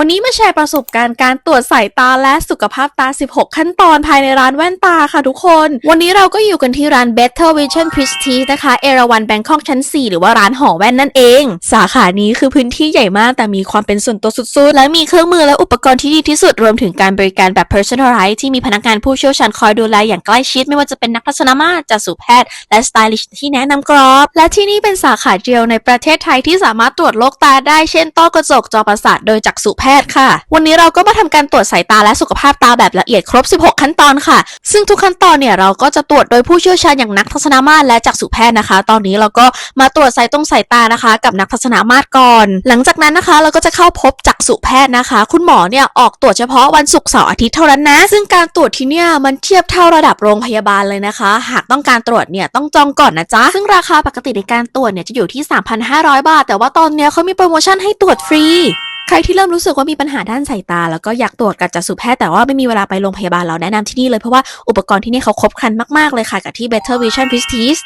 วันนี้มาแชร์ประสบการณ์การตรวจสายตาและสุขภาพตา 16 ขั้นตอนภายในร้านแว่นตาค่ะทุกคน วันนี้เราก็อยู่กันที่ร้าน Better Vision Prestige นะคะ เอราวันแบงคอกชั้น 4 หรือว่าร้านหอแว่นนั่นเอง สาขานี้คือพื้นที่ใหญ่มากแต่มีความเป็นส่วนตัวสุดๆ และมีเครื่องมือและอุปกรณ์ที่ดีที่สุด รวมถึงการบริการแบบ personalized ที่มีพนักงานผู้เชี่ยวชาญคอยดูแลอย่างใกล้ชิด ไม่ว่าจะเป็นนักทัศนมาตรจักษุแพทย์และสไตลิสต์ที่แนะนำกรอบ และที่นี่เป็นสาขาเดียวในประเทศไทยที่สามารถตรวจโรคตาได้เช่นต้อกระจกจอประสาทโดยจักษุแพทย์ค่ะ วันนี้เราก็มาทำการตรวจสายตาและสุขภาพตาแบบละเอียดครบ 16 ขั้นตอนค่ะ ซึ่งทุกขั้นตอนเนี่ยเราก็จะตรวจโดยผู้เชี่ยวชาญอย่างนักทัศนมาตรและจักษุแพทย์นะคะ ตอนนี้เราก็มาตรวจสายตรงสายตานะคะ กับนักทัศนมาตรก่อน หลังจากนั้นนะคะ เราก็จะเข้าพบจักษุแพทย์นะคะ คุณหมอเนี่ยออกตรวจเฉพาะวันศุกร์เสาร์อาทิตย์เท่านั้นนะ ซึ่งการตรวจที่เนี่ยมันเทียบเท่าระดับโรงพยาบาลเลยนะคะ หากต้องการตรวจเนี่ยต้องจองก่อนนะจ๊ะ ซึ่งราคาปกติในการตรวจเนี่ยจะอยู่ที่ 3,500 บาท แต่ว่าตอนเนี้ยเขามีโปรโมชั่นให้ตรวจฟรี ใครที่เริ่มรู้สึกว่ามีปัญหาด้านสายตา แล้วก็อยากตรวจกับจักษุแพทย์แต่ว่าไม่มีเวลาไปโรงพยาบาลเราแนะนำที่นี่เลยเพราะว่าอุปกรณ์ที่นี่เขาครบครันมากๆเลยค่ะกับที่ Better Vision Prestige